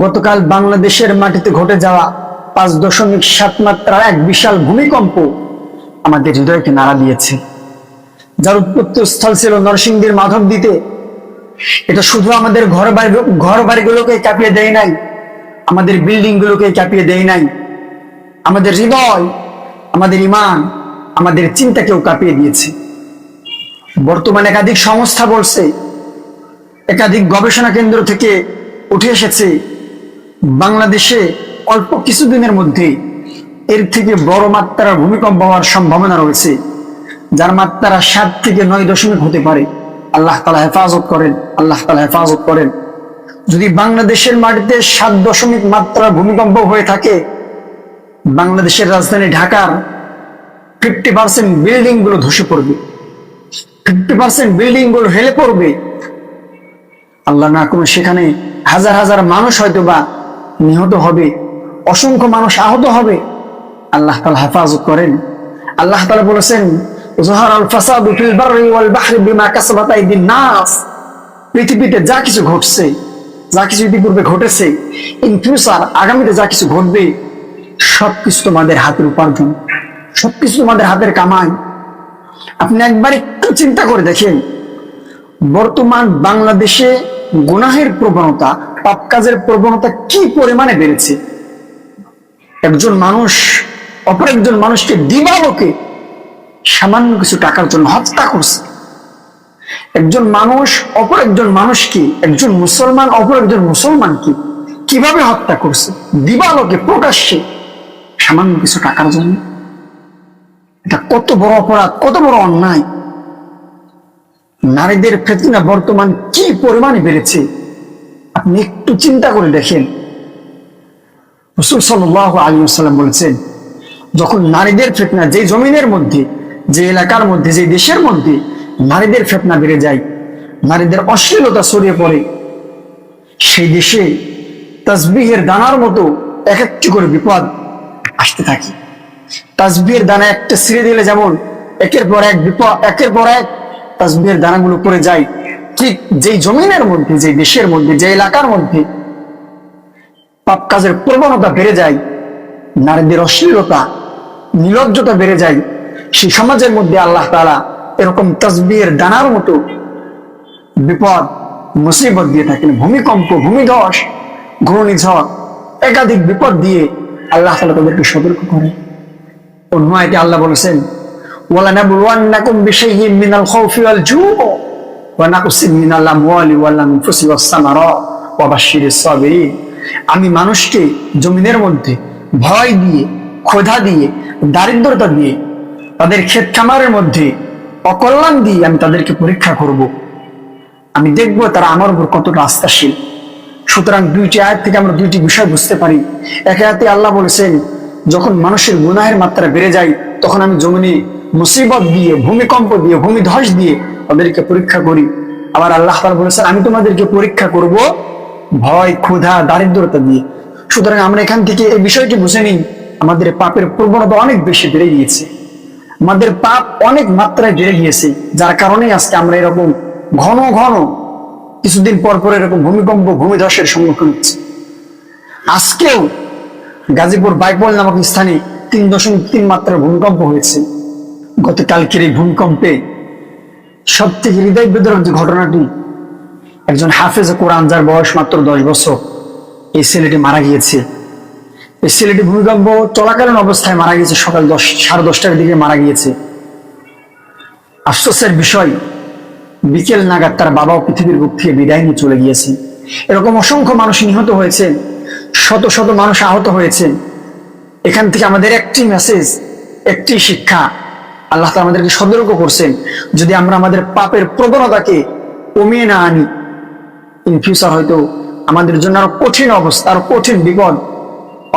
গতকাল বাংলাদেশের মাটিতে ঘটে যাওয়া পাঁচ দশমিক সাত মাত্রার এক বিশাল ভূমিকম্প আমাদের হৃদয়কে নাড়া দিয়েছে। যার উৎপত্তি স্থল ছিল নরসিংদীর মাধব দিতে এটা শুধু আমাদের ঘর বাড়ি, ঘর বাড়িগুলোকে চাপিয়ে দেয় নাই, আমাদের বিল্ডিং গুলোকে চাপিয়ে দেয় নাই। আমাদের হৃদয়, আমাদের ইমান, আমাদের চিন্তাকেও কাঁপিয়ে দিয়েছে। বর্তমানে একাধিক সংস্থা বলছে, একাধিক গবেষণা কেন্দ্র থেকে উঠে এসেছে বাংলাদেশে অল্প কিছুদিনের মধ্যে এর থেকে বড় মাত্রার ভূমিকম্প হওয়ার সম্ভাবনা রয়েছে, যার মাত্রা সাত থেকে নয় দশমিক হতে পারে। আল্লাহ তালা হেফাজত করেন, আল্লাহ তালা হেফাজত করেন। যদি বাংলাদেশের মাটিতে সাত দশমিক মাত্রার ভূমিকম্প হয়ে থাকে, বাংলাদেশের রাজধানী ঢাকার ফিফটি পার্সেন্ট বিল্ডিংগুলো ধসে পড়বে। ফিফটি পার্সেন্ট বিল্ডিংগুলো হেলে পড়বে। আল্লাহ না করুন সেখানে হাজার হাজার মানুষ হয়তো বা নিহত হবে, অসংখ্য মানুষ আহত হবে। আল্লাহ তালা হেফাজত করেন। আল্লাহ তালা বলেছেন পৃথিবীতে যা কিছু ঘটছে, যা কিছু ইতিপূর্বে ঘটেছে ইন ফিউচার আগামীতে যা কিছু ঘটবে, সবকিছু তোমাদের হাতের উপার্জন, সবকিছু তোমাদের হাতের কামাই। আপনি একবার একটু চিন্তা করে দেখেন, বর্তমান বাংলাদেশে গুনাহের প্রবণতা পাপ কাজের প্রবণতা কি পরিমাণে বেড়েছে? একজন মানুষ অপর একজন মানুষকে দিবালোকে সামান্য কিছু টাকার জন্য হত্যা করছে। একজন মানুষ অপর একজন মানুষকে, একজন মুসলমান অপর একজন মুসলমানকে কীভাবে হত্যা করছে? দিবালোকে প্রকাশ্যে সামান্য কিছু টাকার জন্য? এটা কত বড় অপরাধ, কত বড় অন্যায়। নারীদের ফেতনা বর্তমান কি পরিমাণে বেড়েছে? আপনি একটু চিন্তা করে দেখেন। রসুল বলেছেন, যখন নারীদের ফেতনা যে জমিনের মধ্যে যে এলাকার মধ্যে যে দেশের মধ্যে নারীদের ফেতনা বেড়ে যায়, নারীদের অশ্লীলতা ছড়িয়ে পড়ে, সেই দেশে তাসবিহের দানার মতো এক একটি করে বিপদ আসতে থাকে। তাসবিহের দানা একটা ছিঁড়ে দিলে যেমন একের পর এক বিপদ, একের পর এক তাসবিহের দানাগুলো পড়ে যায় ঠিক যেই জমিনের মধ্যে যে দেশের মধ্যে যে এলাকার মধ্যে পাপ কাজের প্রবণতা বেড়ে যায়, নারীদের অশ্লীলতা নিলজ্জতা বেড়ে যায়, সেই সমাজের মধ্যে আল্লাহ তালা এরকম তসবির ডানার মতো বিপদ, মুসিবত দিয়ে থাকেন। ভূমিকম্প, ভূমিধস, ঘূর্ণিঝড়, একাধিক বিপদ দিয়ে আল্লাহ তালা তাদেরকে সতর্ক করে। অন্য আয়তে আল্লাহ বলেছেন ওয়ালানাবুয়ান্নাকুম বিশাইয়্যিন মিনাল খাউফি ওয়াল ওয়ানাকুসিন মিনাল আমওয়ালি ওয়াল আনফুসি ওয়াস ওয়া বাশশিরিস সাবিরিন আমি মানুষকে জমিনের মধ্যে ভয় দিয়ে, ক্ষোধা দিয়ে, দারিদ্রতা দিয়ে, তাদের ক্ষেত খামারের মধ্যে অকল্যাণ দিয়ে আমি তাদেরকে পরীক্ষা করব। আমি দেখব তারা আমার উপর কতটা আস্থাশীল। সুতরাং দুইটি আয়াত থেকে আমরা দুইটি বিষয় বুঝতে পারি। এক আয়াতে আল্লাহ বলেছেন, যখন মানুষের গুনাহের মাত্রা বেড়ে যায়, তখন আমি জমিনে মুসিবত দিয়ে, ভূমিকম্প দিয়ে ভূমিধ্বস দিয়ে তাদেরকে পরীক্ষা করি। আবার আল্লাহ বলেছেন, আমি তোমাদেরকে পরীক্ষা করব ভয়, ক্ষুধা, দারিদ্রতা দিয়ে সুতরাং আমরা এখান থেকে এই বিষয়টি বুঝে নিই, আমাদের পাপের প্রবণতা অনেক বেশি বেড়ে গিয়েছে। আমাদের পাপ অনেক মাত্রায় বেড়ে গিয়েছে, যার কারণে আজকে আমরা এরকম ঘন ঘন কিছুদিন পর পর এরকম ভূমিকম্প, ভূমিধসের সম্মুখীন হচ্ছে। আজকেও গাজীপুর বাইকবল নামক স্থানে তিন দশমিক তিন মাত্রার ভূমিকম্প হয়েছে। গতকালকের এই ভূমিকম্পে সব থেকে হৃদয় বেদনার যে ঘটনাটি, একজন হাফেজ কোরআন, যার বয়স মাত্র দশ বছর, এই ছেলেটি মারা গিয়েছে। এই ছেলেটি ভূমিকম্প চলাকালীন অবস্থায় মারা গিয়েছে, সকাল দশ, সাড়ে দশটার দিকে মারা গিয়েছে। আফসোসের বিষয়, বিকেল নাগাদ তার বাবাও পৃথিবীর বুক থেকে বিদায় নিয়ে চলে গিয়েছে। এরকম অসংখ্য মানুষ নিহত হয়েছে, শত শত মানুষ আহত হয়েছে। এখান থেকে আমাদের একটি মেসেজ একটি শিক্ষা আল্লাহ আমাদেরকে সতর্ক করছেন, যদি আমরা আমাদের পাপের প্রবণতাকে কমিয়ে না আনি ইন ফিউচার হয়তো আমাদের জন্য আরও কঠিন অবস্থা, আরও কঠিন বিপদ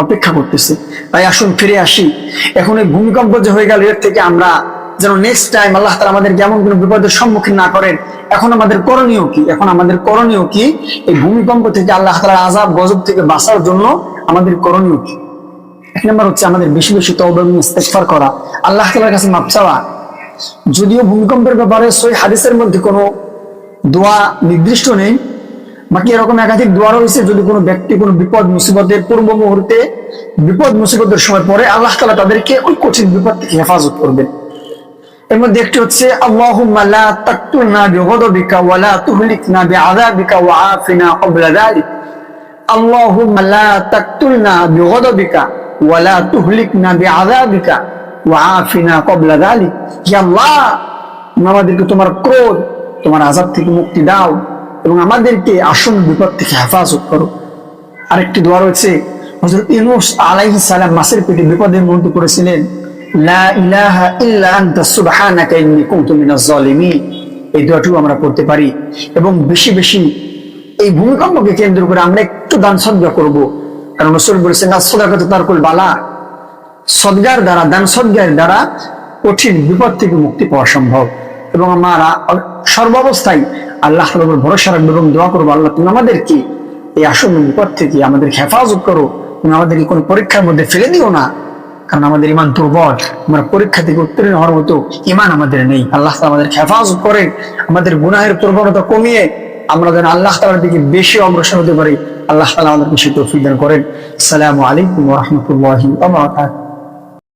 অপেক্ষা করতেছে। তাই আসুন ফিরে আসি। এখন এই ভূমিকম্প যে হয়ে গেল, এর থেকে আমরা যেন নেক্সট টাইম আল্লাহ তালা আমাদের এমন কোনো বিপদের সম্মুখীন না করেন, এখন আমাদের করণীয় কি? এখন আমাদের করণীয় কি? এই ভূমিকম্প থেকে আল্লাহ তালা আজাব গজব থেকে বাঁচার জন্য আমাদের করণীয় কি? এক নম্বর হচ্ছে আমাদের বেশি বেশি তওবা এবং ইস্তেগফার করা। আল্লাহ তাআলার কাছে মাপ চাওয়া। যদিও ভূমিকম্পের ব্যাপারে সই হাদিসের মধ্যে কোনো দোয়া নির্দিষ্ট নেই, বাকি এরকম একাধিক দোয়া রয়েছে, যদি কোনো ব্যক্তি কোনো বিপদ, মুসিবতের পূর্ব মুহূর্তে বিপদ, মুসিবতের সময় পরে আল্লাহ তালা তাদেরকে ওই কঠিন বিপদ থেকে হেফাজত করবেন। এর মধ্যে একটি হচ্ছে, আল্লাহুম্মা লা তাকতুলনা বিগদাবিকা ওয়া লা তুহলিকনা বিআযাবিকা ওয়া আফিনা ক্বাবলা যালিক। আল্লাহুম্মা লা তাকতুলনা বিগদাবিকা ওয়া লা তুহলিকনা বিআযাবিকা ওয়া আফিনা ক্বাবলা যালিক ইয়া আল্লাহ আমাদেরকে তোমার ক্রোধ, তোমার আযাব থেকে মুক্তি দাও এবং আমাদেরকে বিপদ থেকে হেফাজত করো। আরেকটি দোয়া রয়েছে, হযরত ইউনূস আলাইহিস সালাম মাছের পেটে বিপদের মধ্যে পড়েছিলেন। লা ইলাহা ইল্লা আনতা সুবহানাকা ইন্নী কুনতু মিনাজ জালিমিন এই দোয়াটিও আমরা পড়তে পারি। এবং বেশি বেশি এই ভূমিকম্পকে কেন্দ্র করে আমরা একটু দান সদ্গা করব। কারণ রসুল বলেছেন, না, সদাকত তারকুল বালা। সদ্গার দ্বারা, দান সদ্গার দ্বারা কঠিন বিপদ থেকে মুক্তি পাওয়া সম্ভব। এবং আমরা সর্বাবস্থায় আল্লাহ তাআলার ভরসা রাখব এবং দোয়া করব, আল্লাহ, তুমি আমাদেরকে এই আসন্ন বিপদ থেকে আমাদের হেফাজত করো। তুমি আমাদেরকে কোনো পরীক্ষার মধ্যে ফেলে দিও না। কারণ আমাদের ইমান দুর্বল। আমরা পরীক্ষা থেকে উত্তীর্ণ হওয়ার মতো ইমান আমাদের নেই। আল্লাহ আমাদের হেফাজত করে, আমাদের গুনাহের প্রবণতা কমিয়ে আমরা যেন আল্লাহ তালার দিকে বেশি অগ্রসর হতে পারি, আল্লাহ তালা আমাদেরকে সে তৌফিক দান করেন। আসসালামু আলাইকুম রহমতুল্লাহি